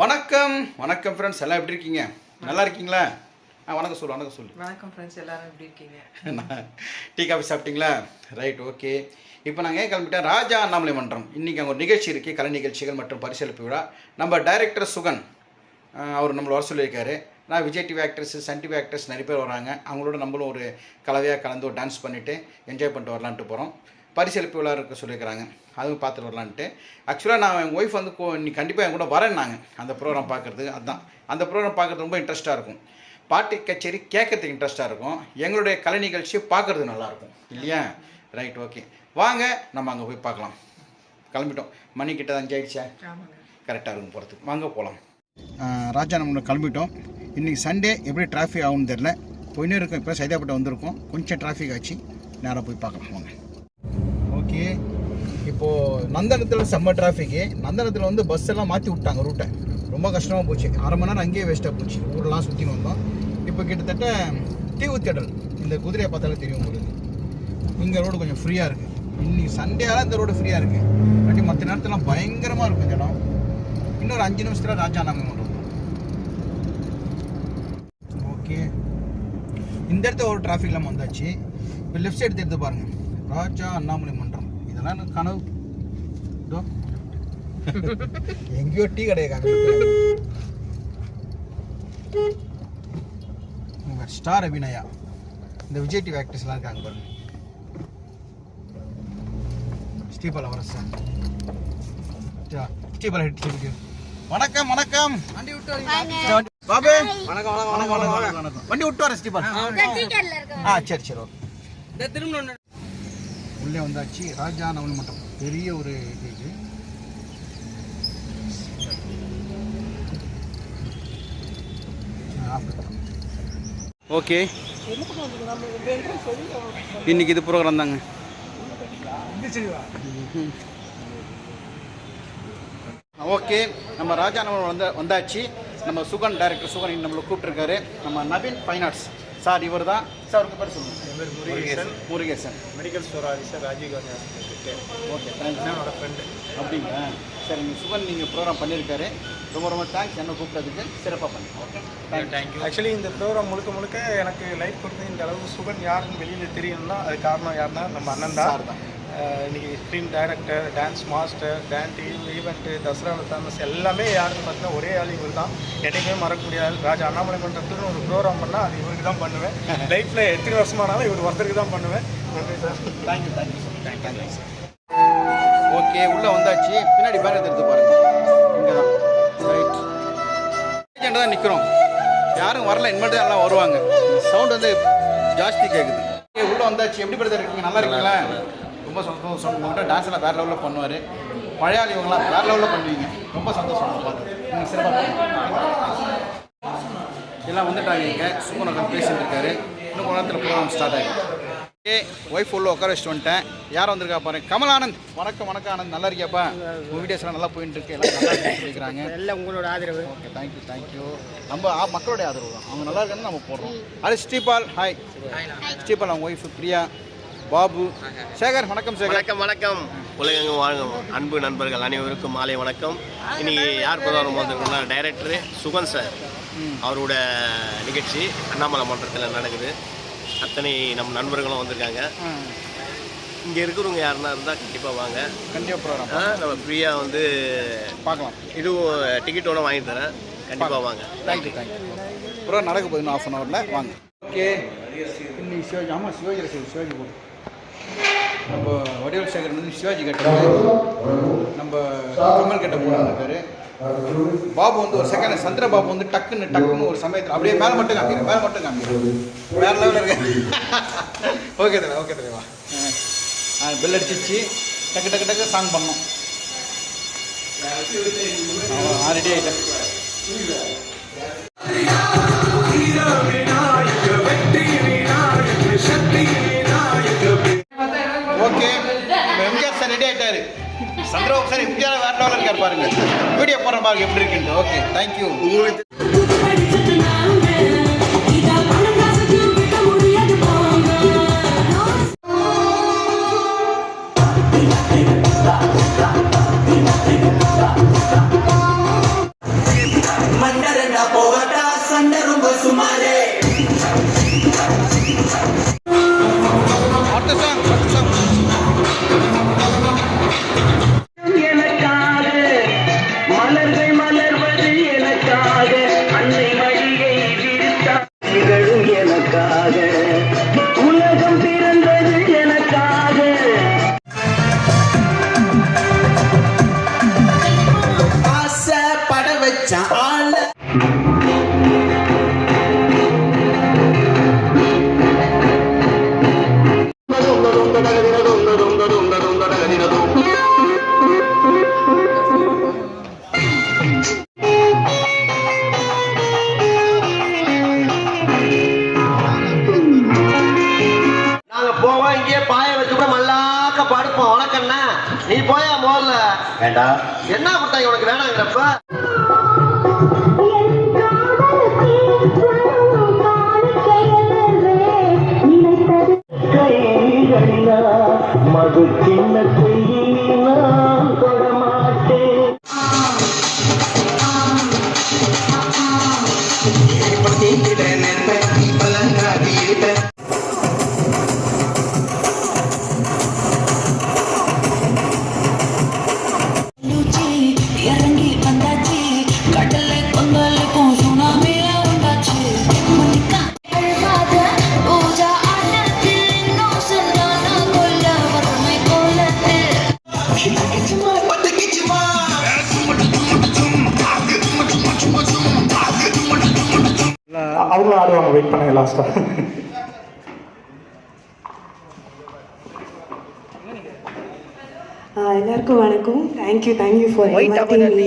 வணக்கம். வணக்கம் ஃப்ரெண்ட்ஸ் எல்லாம் எப்படி இருக்கீங்க? நல்லா இருக்கீங்களா? ஆ வணக்கம் சொல்லு வணக்கம் சொல்லு. வணக்கம் ஃப்ரெண்ட்ஸ் எல்லாரும் எப்படி இருக்கீங்க? டீ காஃபி சாப்பிட்டீங்களா? ரைட் ஓகே இப்போ நாங்கள் ஏன் கிளம்பிட்டேன் ராஜா அண்ணாமலை மன்றம். இன்றைக்கி அங்கே ஒரு நிகழ்ச்சி இருக்குது கலை நிகழ்ச்சிகள் மற்றும் பரிசளிப்பு விழா. நம்ம டைரக்டர் சுகன் அவர் நம்மளை வர சொல்லியிருக்காரு. நான் Vijay TV actors Sun TV actors நிறைய பேர் வராங்க. அவங்களோட நம்மளும் ஒரு கலவையாக கலந்து ஒரு டான்ஸ் பண்ணிவிட்டு என்ஜாய் பண்ணிட்டு வரலான்ட்டு போகிறோம் பரிசளிப்பு விழா இருக்க சொல்லியிருக்கிறாங்க. அதுவும் பார்த்துட்டு வரலான்ட்டு. ஆக்சுவலாக நான் எங்கள் ஒய்ஃப் வந்து நீ கண்டிப்பாக என் கூட வரேன்னாங்க. அந்த ப்ரோக்ராம் பார்க்குறதுக்கு. அதுதான் அந்த ப்ரோக்ராம் பார்க்குறது ரொம்ப இன்ட்ரெஸ்ட்டாக இருக்கும். பாட்டு கச்சேரி கேட்கறதுக்கு இன்ட்ரெஸ்ட்டாக இருக்கும். எங்களுடைய கலை நிகழ்ச்சியை பார்க்குறது நல்லாயிருக்கும். இல்லையா? ரைட் ஓகே வாங்க நம்ம அங்கே போய் பார்க்கலாம். கிளம்பிட்டோம். மணி கிட்ட அஞ்சு ஆயிடுச்சா. ஆமாங்க. கரெக்டாக இருக்கும் போகிறதுக்கு வாங்க போகலாம் ராஜா நம்ம கிளம்பிட்டோம். இன்றைக்கி சண்டே எப்படி டிராஃபிக் ஆகும்னு தெரில போயினே இருக்கும். இப்போ சைதாப்பேட்டை வந்திருக்கோம். கொஞ்சம் டிராஃபிக் ஆச்சு. நேராக போய் பார்க்கலாம். வாங்க. ஓகே இப்போது நந்தனத்தில் செம்ம டிராஃபிக்கு நந்தனத்தில் வந்து பஸ் எல்லாம் மாற்றி விட்டாங்க ரூட்டை ரொம்ப கஷ்டமாக போச்சு. அரை மணி நேரம் அங்கேயே வேஸ்ட்டாக போச்சு. ஊரெலாம் சுற்றி வந்தோம். இப்போ கிட்டத்தட்ட தீவு தேடல். இந்த குதிரையை பார்த்தாலே தெரியும் உங்களுக்கு. இங்கே ரோடு கொஞ்சம் ஃப்ரீயாக இருக்குது இன்னைக்கு சண்டேலாம் இந்த ரோடு ஃப்ரீயாக இருக்குது இல்லாட்டி மற்ற நேரத்துலாம் பயங்கரமாக இருக்கும் இந்த இடம். இன்னொரு அஞ்சு நிமிஷத்தில் ராஜா நாங்கள் கொண்டு ஓகே இந்த இடத்துல ஒரு டிராஃபிக் இல்லாமல் வந்தாச்சு. இப்போ லெஃப்ட் சைடு எடுத்து பாருங்கள் ராஜா அண்ணாமலை மன்றம் எனக்கு கனவு. எங்கேயோ டீ கிடையாது ஸ்டார் அபிநயா. இந்த விஜய் டிவி ஆக்டர்ஸ்லாம் இருக்காங்க பாருங்க. ஹெட் வணக்கம் வணக்கம். வண்டி விட்டு பாபு. வணக்கம் வணக்கம் வணக்கம் வணக்கம் வணக்கம். வண்டி விட்டு வரேன் ஸ்ரீபால் ஆ சரி சரி ஓகே. உள்ளே வந்தாச்சு. ராஜா நவனி மட்டம். பெரிய ஒரு இது இது. ஓகே. இன்னைக்கு இது ப்ரோக்ராம் தாங்க. ஓகே. நம்ம ராஜா நம்ம வந்த வந்தாச்சு. நம்ம சுகன் டைரக்டர் சுகன் நம்மளை கூப்பிட்டுருக்காரு. நம்ம நவீன் ஃபைன் ஆர்ட்ஸ் சார் இவர் தான் சார் அவருக்கு பேர் சொல்லுங்கள் Murugesan. Murugesan. Medical store officer Rajiv Gandhi hospital okay thanks என்னோட ஃப்ரெண்டு அப்படிங்களா? சரி நீங்கள் சுகன் நீங்கள் ப்ரோக்ராம் பண்ணியிருக்காரு ரொம்ப ரொம்ப தேங்க்ஸ் என்ன கூப்பிட்டதுக்கு சிறப்பாக பண்ணி. ஓகே தேங்க்யூ ஆக்சுவலி இந்த ப்ரோக்ராம் முழுக்க முழுக்க எனக்கு லைஃப் கொடுத்து இந்த அளவுக்கு சுகன் யாருன்னு வெளியில் தெரியணும்னா அது காரணம் யாருன்னா நம்ம அண்ணன் தான். இன்னைக்கு film director dance master dance event Dasara famous எல்லாமே யாருன்னு பார்த்தீங்கன்னா ஒரே ஆள் இவர் தான் என்றைக்குமே மறக்க முடியாது ராஜா அண்ணாமலை மன்றத்துன்னு ஒரு ப்ரோக்ராம் பண்ணால் அது இவருக்கு தான் பண்ணுவேன். லைஃப்பில் எத்தனை வருஷமானாலும் இவர் ஒருத்தருக்கு தான் பண்ணுவேன். நன்றி sir thank you thank you thank you sir okay உள்ளே வந்தாச்சு. பின்னாடி பேர் எடுத்து பாருங்க. இங்கே தான் ரைட் ஏஜெண்ட் தான் நிற்கிறோம் யாரும் வரல இனிமேட்டு எல்லாம் வருவாங்க. சவுண்ட் வந்து ஜாஸ்தி கேட்குது உள்ளே வந்தாச்சு. எப்படி பிரதர் இருக்கீங்க? நல்லா இருக்கீங்களா? ரொம்ப சந்தோஷம். உங்கள்கிட்ட டான்ஸ் எல்லாம் வேறு லெவலில் பண்ணுவார். பழையாளி இவங்களாம் வேறு லெவலில் பண்ணுவீங்க. ரொம்ப சந்தோஷம் பார்த்து நீங்கள் சிறப்பாக எல்லாம் வந்துட்டாங்க இங்கே. சுமனகன் பேசிட்டு இருக்காரு. இன்னும் கொஞ்ச நேரத்தில் ப்ரோக்ராம் ஸ்டார்ட் ஆகிடும் ஏ ஒய்ஃப் உள்ள உட்கார வச்சுட்டு வந்துட்டேன். யார் வந்திருக்கா பாருங்க கமல் ஆனந்த் வணக்கம் வணக்கம் ஆனந்த். நல்லா இருக்கியாப்பா? உங்கள் வீடியோஸ்லாம் நல்லா போயிட்டு இருக்கு. எல்லாம் நல்லா இருக்குன்னு சொல்லிக்கிறாங்க எல்லாம் உங்களோட ஆதரவு. ஓகே தேங்க்யூ தேங்க்யூ நம்ம மக்களுடைய ஆதரவு தான். அவங்க நல்லா இருக்கான்னு நம்ம போடுறோம். அது ஸ்ரீபால் ஹாய் ஸ்ரீபால் அவங்க ஒய்ஃப் பிரியா. பாபு. சேகர் வணக்கம் சேகர். வணக்கம் வணக்கம். உலகெங்கும் வாழும் அன்பு நண்பர்கள் அனைவருக்கும் மாலை வணக்கம். இன்னைக்கு யார் பிரதானம் வந்திருக்கோம்னா டைரக்டர் சுகன் சார். அவரோட நிகழ்ச்சி அண்ணாமலை மன்றத்தில் நடக்குது. அத்தனை நம் நண்பர்களும் வந்திருக்காங்க. இங்கே இருக்கிறவங்க யாருன்னா இருந்தால் கண்டிப்பாக வாங்க. கண்டிப்பாக நம்ம ஃப்ரீயாக வந்து பார்க்கலாம். இதுவும் டிக்கெட்டோட வாங்கி தரேன். கண்டிப்பாக வாங்க. தேங்க்யூ தேங்க்யூ ப்ரோக்ராம் நடக்க போகுது இன்னும் ஆஃப் அன் ஹவரில் வாங்க. ஓகே. இன்னைக்கு சிவாஜி ஆமாம் சிவாஜி சிவாஜி போடு நம்ம வடிவல் சேகர் வந்து சிவாஜி கட்ட நம்ம கமல் கட்ட போனாரு பாபு வந்து ஒரு செகண்ட் சந்திரபாபு வந்து டக்குன்னு டக்குன்னு ஒரு சமயத்தில் அப்படியே மேலே மட்டும் காமிக்கிறேன் மேலே மட்டும் காமிக்கிறேன் வேற லெவலில் இருக்கு. ஓகே தலைவா ஓகே தலைவா பெல் அடிச்சிச்சு டக்கு டக்கு டக்கு சாங் பண்ணோம். ஆல்ரெடி ஆகிட்டேன் இருக்காரு சந்திரபாபு சார் எம்ஜிஆர் வேற லெவலில் இருக்காரு பாருங்க. வீடியோ போடுற பாருங்க எப்படி இருக்குன்னு ஓகே தேங்க்யூ உங்களுக்கு மண்டரண்டா பாய வச்சுட்டு மல்லாக்க படுப்போம். உனக்கண்ணா நீ போயா முதல்ல வேண்டாம் என்ன முட்டாய் உனக்கு வேணாங்கிறப்ப? మగు చిన్న அவங்களும் ஆடுவாங்க வெயிட் பண்ணுங்க லாஸ்ட்டாக எல்லாருக்கும் வணக்கம் thank you thank you for inviting me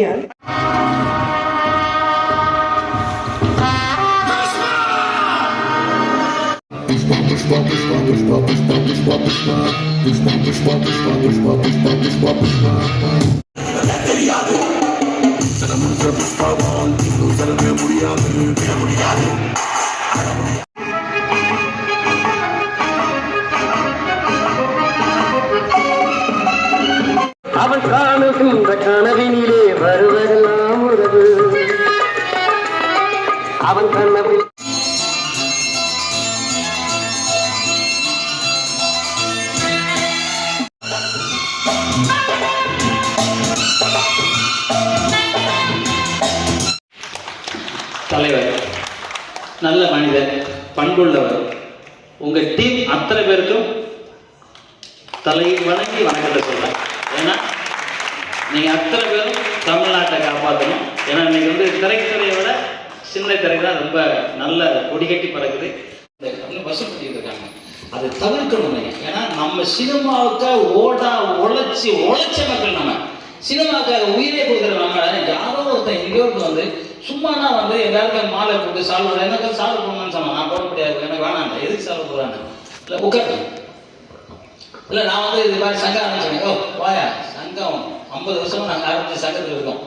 அவன் காணுகின்ற கனவினிலே வருவதெல்லாம் உறவு அவன் கனவில் நல்ல மனிதர் பண்புள்ளவர். உங்க டீம் அத்தனை பேருக்கும் தலை வணங்கி வணக்கத்தை சொல்றேன். ஏன்னா நீங்க அத்தனை பேரும் தமிழ்நாட்டை காப்பாற்றணும் ஏன்னா இன்னைக்கு வந்து திரைத்துறையை விட சின்ன திரை தான் ரொம்ப நல்ல கொடிகட்டி பறக்குது. இந்த வசூல் பண்ணிட்டு இருக்காங்க. அதை தவிர்க்கணும் ஏன்னா நம்ம சினிமாவுக்கு ஓடா உழைச்சி உழைச்ச மக்கள் நம்ம சினிமாவுக்காக உயிரே கொடுக்குற நம்ம யாரோ ஒருத்தன் எங்கேயோ வந்து சும்மானா வந்து எல்லாருக்கும் மாலை போட்டு சால்வ் எனக்கு சால்வ் பண்ணணும்னு சொன்னேன் நான் போட முடியாது. எனக்கு வேணாம் எதுக்கு சால்வ் போடுறாங்க இல்லை உட்காந்து இல்லை நான் வந்து இது மாதிரி சங்கம் ஆரம்பிச்சேன் ஓ வாயா சங்கம். ஐம்பது வருஷமா நாங்கள் ஆரம்பிச்ச சங்கத்தில் இருக்கோம்.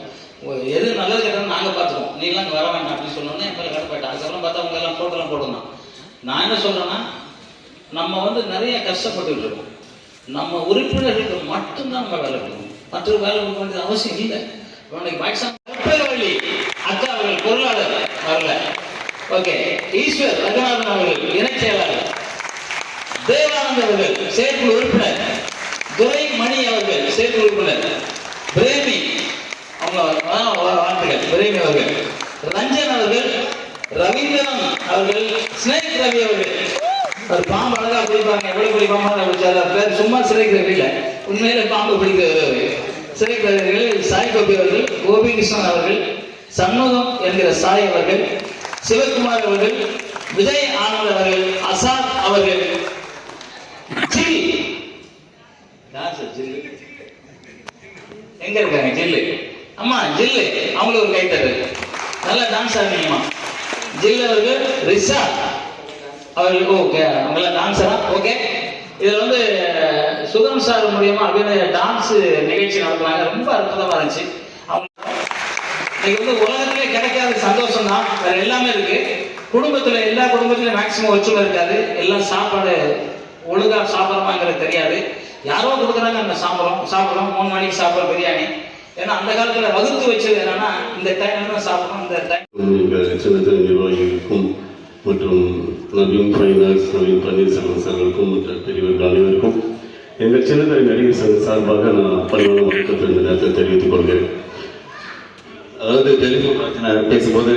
எது நல்லது கேட்டாலும் நாங்கள் பார்த்துருவோம் நீங்களாம் இங்கே வர வேண்டாம் அப்படின்னு சொன்னோன்னே என் மேலே கடப்பாயிட்டேன் அதுக்கப்புறம் பார்த்தா அவங்க எல்லாம் போட்டெல்லாம் போடணும் நான் என்ன சொல்கிறேன்னா நம்ம வந்து நிறைய கஷ்டப்பட்டுட்டு இருக்கோம். நம்ம உறுப்பினர்களுக்கு மட்டும்தான் நம்ம வேலை கொடுக்கணும். மற்றொரு வேலை கொடுக்க வேண்டியது அவசியம் இல்லை. உனக்கு மேக்ஸிமம் வழி பொருளாளர் வரல. ஓகே ஈஸ்வர் ரங்கநாதன் அவர்கள் இணைச் செயலாளர். தேவானந்த் அவர்கள் செயற்குழு உறுப்பினர். துரை மணி அவர்கள் செயற்குழு உறுப்பினர். பிரேமி அவங்க வாழ்த்துக்கள். பிரேமி அவர்கள். ரஞ்சன் அவர்கள் ரவீந்திரன் அவர்கள் ஸ்னேக் ரவி அவர்கள். ஒரு பாம்பு அழகா பிடிப்பாங்க எவ்வளவு பெரிய பாம்பு பிடிச்சாரு பேர் சும்மா சிறைக்கு ரவி உண்மையில பாம்பு பிடிக்கிறது சிறைக்கு சாய் கோபி அவர்கள் கோபிகிருஷ்ணன் அவர்கள் சண்முகம் என்கிற சாய் அவர்கள் சிவகுமார் அவர்கள் விஜய் ஆனந்த் அவர்கள் அசாத் அவர்கள். ஜில் ஜில்லு? எங்க இருக்காங்க ஜில்லு? அம்மா ஜில்லு. அவங்களுக்கு ஒரு கைத்தரு நல்லா டான்ஸ் ஆடுங்கம்மா ஜில்லு அவர்கள் ரிஷா அவர்கள். ஓகே அவங்களாம் டான்ஸரா ஓகே இதுல வந்து சுகம் சார் மூலியமா அப்படின்னு டான்ஸ் நிகழ்ச்சி நடத்துனாங்க. ரொம்ப அற்புதமா இருந்துச்சு. இன்னைக்கு வந்து உலகத்திலே கிடைக்காத சந்தோஷம் தான் வேற எல்லாமே இருக்கு. குடும்பத்துல எல்லா குடும்பத்திலும் மேக்சிமம் ஒற்றுமை இருக்காது. எல்லாம் சாப்பாடு ஒழுங்கா சாப்பிட்றோமாங்கிறது தெரியாது. யாரோ கொடுக்குறாங்க நம்ம சாப்பிட்றோம். சாப்பிட்றோம். மூணு மணிக்கு சாப்பிட்றோம் பிரியாணி. ஏன்னா அந்த காலத்துல வகுத்து வச்சது என்னன்னா இந்த டைம்ல தான் சாப்பிடணும் இந்த டைம் நிர்வாகிகளுக்கும் மற்றும் நவீன் ஃபைனான்ஸ் நவீன் பன்னீர்செல்வம் சார்களுக்கும் மற்ற பெரியவர்கள் அனைவருக்கும் எங்கள் சின்னதரை நடிகர் சங்க சார்பாக நான் பணிவான வணக்கத்தை இந்த நேரத்தில் தெரிவித்துக் கொள்கிறேன். வந்து டெலிஃபோன் பிரச்சனை பேசும்போது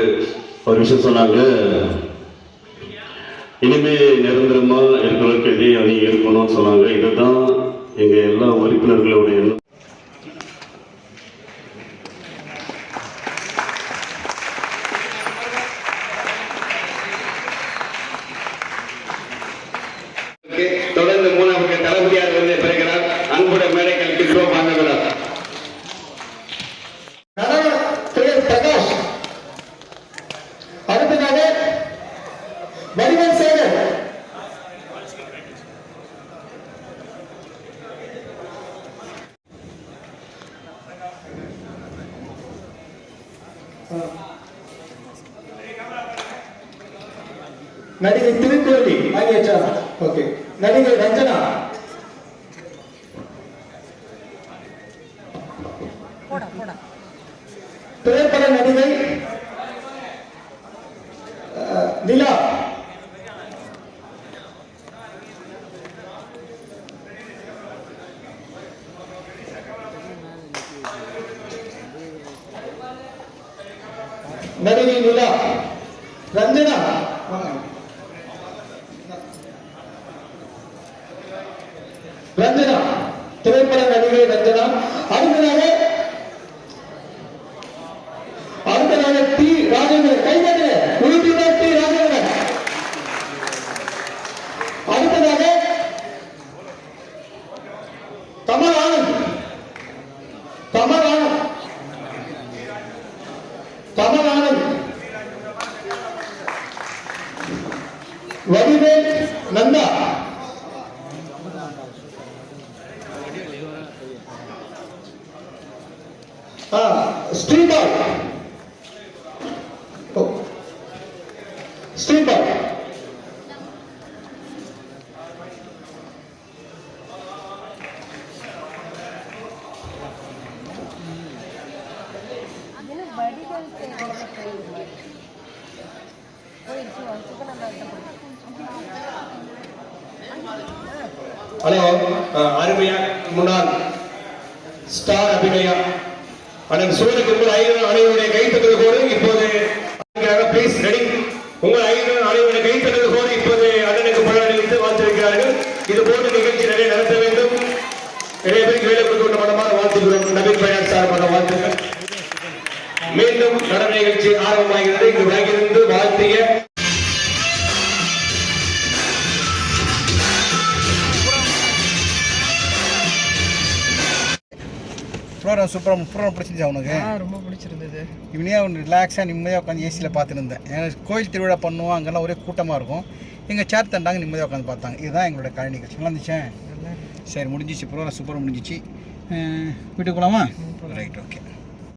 ஒரு விஷயம் சொன்னாங்க. இனிமே நிரந்தரமா இருக்கிறவருக்கு இதே அணி இருக்கணும்னு சொன்னாங்க. இதுதான் எங்க எல்லா உறுப்பினர்களுடைய நடிகை திருக்கோலி வாங்கியாச்சா ஓகே நடிகை ரஞ்சனா போடா போடா திரைப்பட நடிகை அஹ், நிலா நடிகை நிலா ரஞ்சனா ரஞ்சனா திரைப்பட நடிகை ரஞ்சனா அடுத்ததாக அடுத்ததாக டி ராஜேந்திரன் கைதட்டு உறுப்பினர் டி ராஜேந்திரன் அடுத்ததாக கமல் ஆனந்த் கமல் ஆனந்த் கமல் ஆனந்த் வடிவேல் நந்தா ஆ ஸ்ரீபால் ஓ. ஸ்ரீபால் ஹலோ அருமையா முன்னாள் ஸ்டார் அபிநயா அதன் சூரியக்கு உங்கள் ஐநூறு அனைவருடைய கைத்தட்டல் கோடு இப்போது பிளீஸ் ரெடி உங்கள் ஐநூறு அனைவருடைய கைத்தட்டல் கோடு இப்போது அண்ணனுக்கு பலனளித்து வாழ்த்திருக்கிறார்கள். இது போன்ற நிகழ்ச்சி நிறைய நடத்த வேண்டும். நிறைய பேருக்கு வேலை கொடுக்க மனமாக வாழ்த்துகிறோம் வாழ்த்துக்கிறோம் நவீன் பையன் சார்பாக வாழ்த்துக்கள். மீண்டும் நடன நிகழ்ச்சி ஆரம்பமாகிறது. இங்கு ப்ரோக்ராம் சூப்பராக ப்ரோக்ராம் பிடிச்சிருச்சா உனக்கு? ரொம்ப பிடிச்சிருந்தது. இவனே ஒன்று ரிலாக்ஸாக நிம்மதியாக உட்காந்து ஏசியில் பார்த்துட்டு இருந்தேன் ஏன்னா கோயில் திருவிழா பண்ணுவோம் அங்கெல்லாம் ஒரே கூட்டமாக இருக்கும். எங்கள் சேர் தண்டாங்க நிம்மதியாக உட்காந்து பார்த்தாங்க. இதுதான் எங்களோட கலை நிகழ்ச்சி. நல்லா இருந்துச்சேன் சரி முடிஞ்சிச்சு. ப்ரோக்ராம் சூப்பராக முடிஞ்சிச்சு. வீட்டுக்கு போகலாமா ரைட் ஓகே